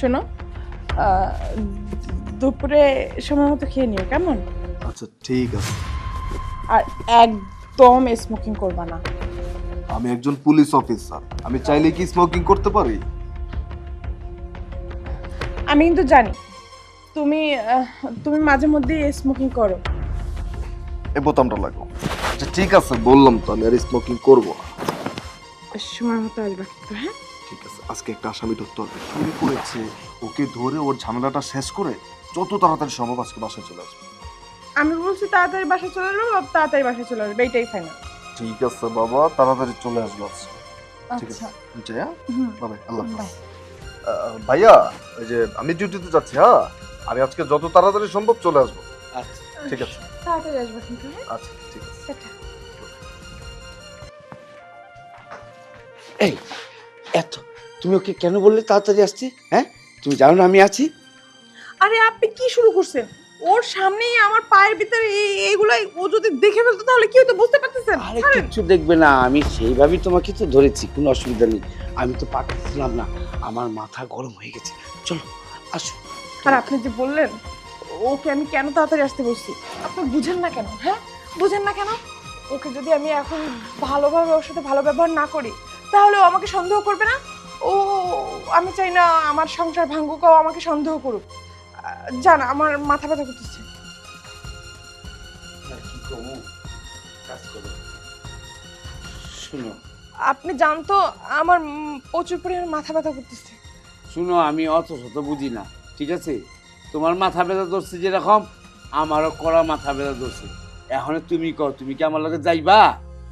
শোনো দুপুরে সময় মতো খেয়ে নিও কেমন? আচ্ছা ঠিক আছে। আর একদম স্মোকিং করবা না। আমি একজন পুলিশ অফিসার আমি চাইলে কি স্মোকিং করতে পারি? আমি কিন্তু জানি তুমি তুমি মাঝে মধ্যে স্মোকিং করো। এই বোতামটা লাগো আচ্ছা ঠিক আছে বললাম তো আমি আর স্মোকিং করব না। সময় মতো আসবা কিন্তু হ্যাঁ? ঠিক আছে আজকে একটা আসামি ধরতে হবে চুরি করেছে। ওকে ধরে ওর ঝামেলাটা শেষ করে যত তাড়াতাড়ি সম্ভব আজকে বাসায় চলে আসবে। আমি বলছি তাড়াতাড়ি বাসায় চলে আসব বা তাড়াতাড়ি বাসায় চলে আসবে এইটাই ফাইনাল ঠিক আছে বাবা তাড়াতাড়ি চলে আসবে আজকে। ঠিক আছে আচ্ছা। জয়া বাবা আল্লাহ হাফেজ। ভাইয়া ওই যে আমি ডিউটিতে যাচ্ছি হ্যাঁ? আমি আজকে যত তাড়াতাড়ি সম্ভব চলে আসব। আচ্ছা। ঠিক আছে। তাড়াতাড়ি আসবা কিন্তু হ্যাঁ? আচ্ছা ঠিক আছে। টাটা। এই তুমি ওকে কেন বললে তাড়াতাড়ি আসতে হ্যাঁ? তুমি জানো না আমি আছি? আরে আপনি কি শুরু করছেন? ওর সামনেই আমার পায়ের ভিতরে এই এইগুলো ও যদি দেখে ফেলতো তাহলে কি হতো বুঝতে পারতেছেন? আরে। কিচ্ছু দেখবে না আমি সেইভাবেই তোমাকে তো ধরেছি কোনো অসুবিধা নেই। আমি তো পারতেছিলাম না আমার মাথা গরম হয়ে গেছে। চলো আসো। আর আপনি যে বললেন ওকে আমি কেন তাড়াতাড়ি আসতে বলছি? আপনি বুঝেন না কেন হ্যাঁ? বুঝেন না কেন? ওকে যদি আমি এখন ভালোভাবে ওর সাথে ভালো ব্যবহার না করি তাহলে ও আমাকে সন্দেহ করবে না? আমি চাই না আমার সংসার ভাঙ্গুক ও আমাকে সন্দেহ করুক। জান আমার মাথা ব্যথা করতেছে। করো শুনো। আপনি জানতো আমার প্রচুর পরিমাণে মাথা ব্যথা করতেছে। শুনো আমি অত শত বুঝি না ঠিক আছে? তোমার মাথা ব্যথা ধরছে যেরকম আমারও কড়া মাথা ব্যথা ধরছে। এখন তুমি কর তুমি কি আমার লগে যাইবা?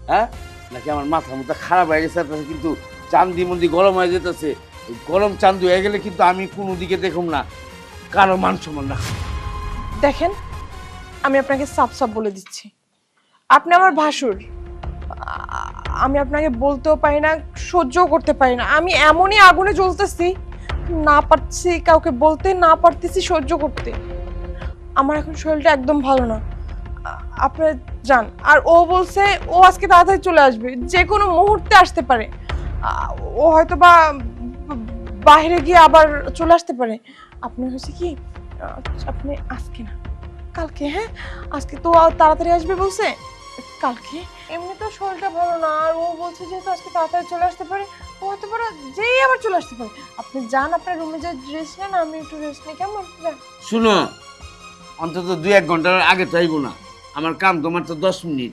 হ্যাঁ? নাকি আমার মাথা মতো খারাপ হয়ে গেছে কিন্তু চান্দি মন্দি গরম হয়ে যেতেছে? গরম চান্দি হয়ে গেলে কিন্তু আমি কোনো দিকে দেখুম না। কারও মান সম্মান না। দেখেন, আমি আপনাকে সাফ সাফ বলে দিচ্ছি। আপনি আমার ভাসুর। আমি আপনাকে বলতেও পারি না, সহ্যও করতে পারি না। আমি এমনই আগুনে জ্বলতেছি, না পারছি কাউকে বলতে, না পারতেছি সহ্য করতে। আমার এখন শরীরটা একদম ভালো না। আ- আপনারা যান। আর ও বলছে, ও আজকে তাড়াতাড়ি চলে আসবে। যে কোনো মুহূর্তে আসতে পারে। ও হয়তো বা বাইরে গিয়ে আবার চলে আসতে পারে। আপনি হচ্ছে কি আপনি আজকে না কালকে হ্যাঁ? আজকে তো আর তাড়াতাড়ি আসবে বলছে কালকে? এমনি তো শরীরটা ভালো না আর ও বলছে যেহেতু আজকে তাড়াতাড়ি চলে আসতে পারে। ও হতে পারে যেই আবার চলে আসতে পারে। আপনি যান আপনার রুমে যে ড্রেস নেন আমি একটু রেস্ট নিই কেমন? যান। শুনো অন্তত দুই এক ঘণ্টার আগে তো আইবো না। আমার কাম তোমার তো দশ মিনিট।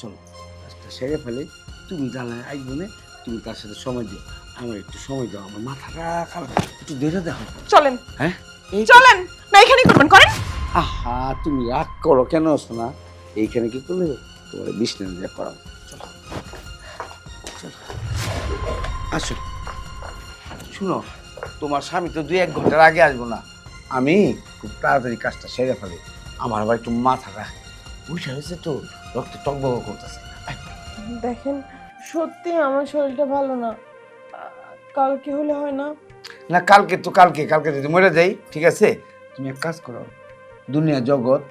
চলো কাজটা সেরে ফেলে তুমি জানায় আইবো না তুমি তার সাথে সময় দিও। আমার একটু সময় দাও আমার মাথাটা খারাপ। একটু ধরে দেখো। চলেন। হ্যাঁ। চলেন। না এখানে করবেন করেন। আহা তুমি রাগ করো কেন শোনা এইখানে কি করলে? তোমার বিষ্ণু যা করাও চলো। চলো। আসো। শুনো তোমার স্বামী তো দুই এক ঘণ্টার আগে আসব না। আমি খুব তাড়াতাড়ি কাজটা সেরে ফেলি। আমার আবার একটু মাথাটা বুঝা হয়েছে তো রক্ত টকবক করতেছে। দেখেন সত্যি আমার শরীরটা ভালো না। কালকে হলে হয় না? না কালকে তো কালকে কালকে যদি মরে যাই ঠিক আছে? তুমি এক কাজ করো দুনিয়া জগৎ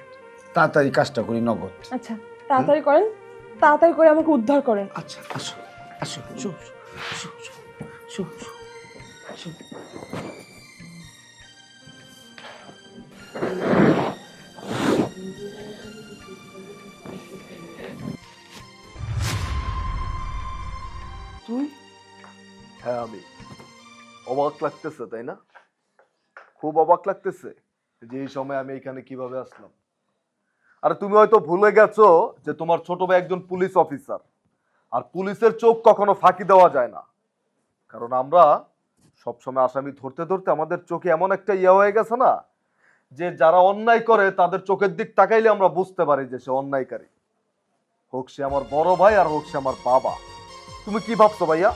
তাড়াতাড়ি কাজটা করি নগদ। আচ্ছা তাড়াতাড়ি করেন তাড়াতাড়ি করে আমাকে উদ্ধার করেন। আচ্ছা আসো আসো শো শো শো শো তুই? হ্যাঁ আমি। অবাক লাগতেছে, তাই না? খুব অবাক লাগতেছে যে এই সময় আমি এখানে কীভাবে আসলাম। আর তুমি হয়তো ভুলে গেছো যে তোমার ছোট ভাই একজন পুলিশ অফিসার। আর পুলিশের চোখ কখনো ফাঁকি দেওয়া যায় না। কারণ আমরা সবসময় আসামি ধরতে ধরতে আমাদের চোখে এমন একটা ইয়ে হয়ে গেছে না, যে যারা অন্যায় করে তাদের চোখের দিক তাকাইলে আমরা বুঝতে পারি যে সে অন্যায়কারী। হোক সে আমার বড় ভাই আর হোক সে আমার বাবা। তুমি কি ভাবছ ভাইয়া?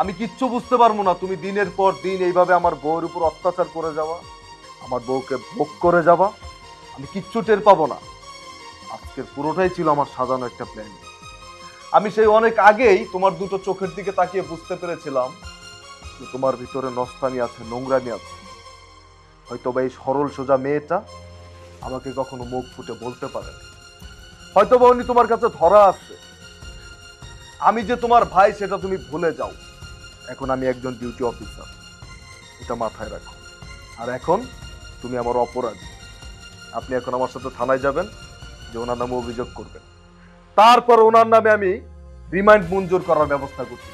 আমি কিচ্ছু বুঝতে পারব না। তুমি দিনের পর দিন এইভাবে আমার বউয়ের উপর অত্যাচার করে যাওয়া আমার বউকে ভোগ করে যাওয়া আমি কিচ্ছু টের পাবো না। আজকের পুরোটাই ছিল আমার সাজানো একটা প্ল্যান আমি সেই অনেক আগেই তোমার দুটো চোখের দিকে তাকিয়ে বুঝতে পেরেছিলাম যে তোমার ভিতরে নস্তানি আছে নোংরানি আছে। হয়তো বা এই সরল সোজা মেয়েটা আমাকে কখনো মুখ ফুটে বলতে পারে হয়তো বা উনি তোমার কাছে ধরা আছে। আমি যে তোমার ভাই, সেটা তুমি ভুলে যাও। এখন আমি একজন ডিউটি অফিসার এটা মাথায় রাখো। আর এখন তুমি আমার অপরাধ। আপনি এখন আমার সাথে থানায় যাবেন, যে ওনার নামে অভিযোগ করবেন। তারপর ওনার নামে আমি রিমাইন্ড মঞ্জুর করার ব্যবস্থা করছি।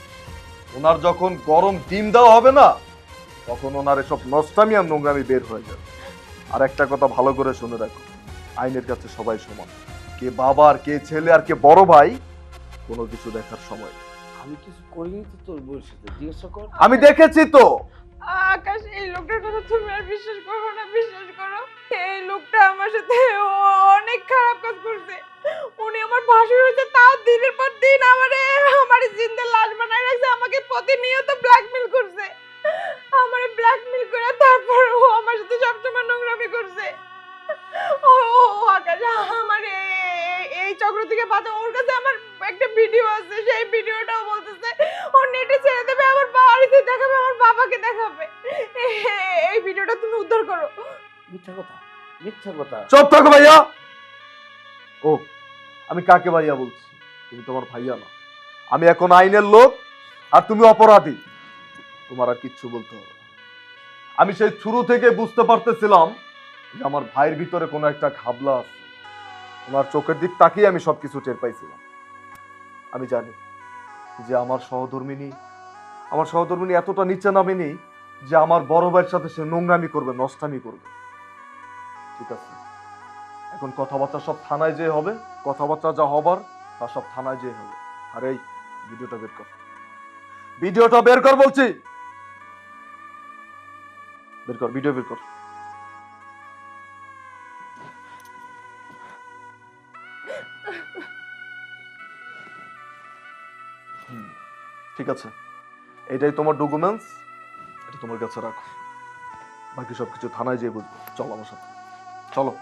ওনার যখন গরম ডিম দেওয়া হবে না, তখন ওনার এসব নষ্টামি আর নোংরামি বের হয়ে যাবে। আর একটা কথা ভালো করে শুনে রাখো, আইনের কাছে সবাই সমান। কে বাবা আর কে ছেলে আর কে বড় ভাই, কোনো কিছু দেখার সময়। আমি কিছু করিনি তো তোর বউয়ের সাথে জিজ্ঞাসা কর। আমি দেখেছি তো। আকাশ এই লোকটার কথা তুমি আর বিশ্বাস করো না বিশ্বাস করো। এই লোকটা আমার সাথে অনেক খারাপ কাজ করছে। উনি আমার ভাসুর হয়েছে তাও দিনের পর দিন আমারে আমার জিন্দা লাশ বানায় রাখছে আমাকে প্রতিনিয়ত ব্ল্যাকমেল করছে। ভিডিওটা তুমি উদ্ধার করো। মিথ্যা কথা মিথ্যা কথা। চুপ থাকো ভাইয়া। ও আমি কাকে ভাইয়া বলছি? তুমি তোমার ভাইয়া না। আমি এখন আইনের লোক আর তুমি অপরাধী। তোমার আর কিচ্ছু বলতে হবে আমি সেই শুরু থেকে বুঝতে পারতেছিলাম যে আমার ভাইয়ের ভিতরে কোনো একটা ঘাবলা আছে। ওনার চোখের দিক তাকিয়ে আমি সবকিছু টের পাইছিলাম। আমি জানি যে আমার সহধর্মিনী আমার সহধর্মিনী এতটা নিচে নামেনি যে আমার বড় ভাইয়ের সাথে সে নোংরামি করবে, নষ্টামি করবে। ঠিক আছে? এখন কথাবার্তা সব থানায় যে হবে, কথাবার্তা যা হবার, তা সব থানায় যে হবে। আর এই ভিডিওটা বের কর। ভিডিওটা বের কর বলছি! বের কর, ভিডিও বের কর। ঠিক আছে। এটাই তোমার ডকুমেন্টস তোমার কাছে রাখো। বাকি সব কিছু থানায় যেয়ে বুঝব। চলো আমার সাথে। চলো।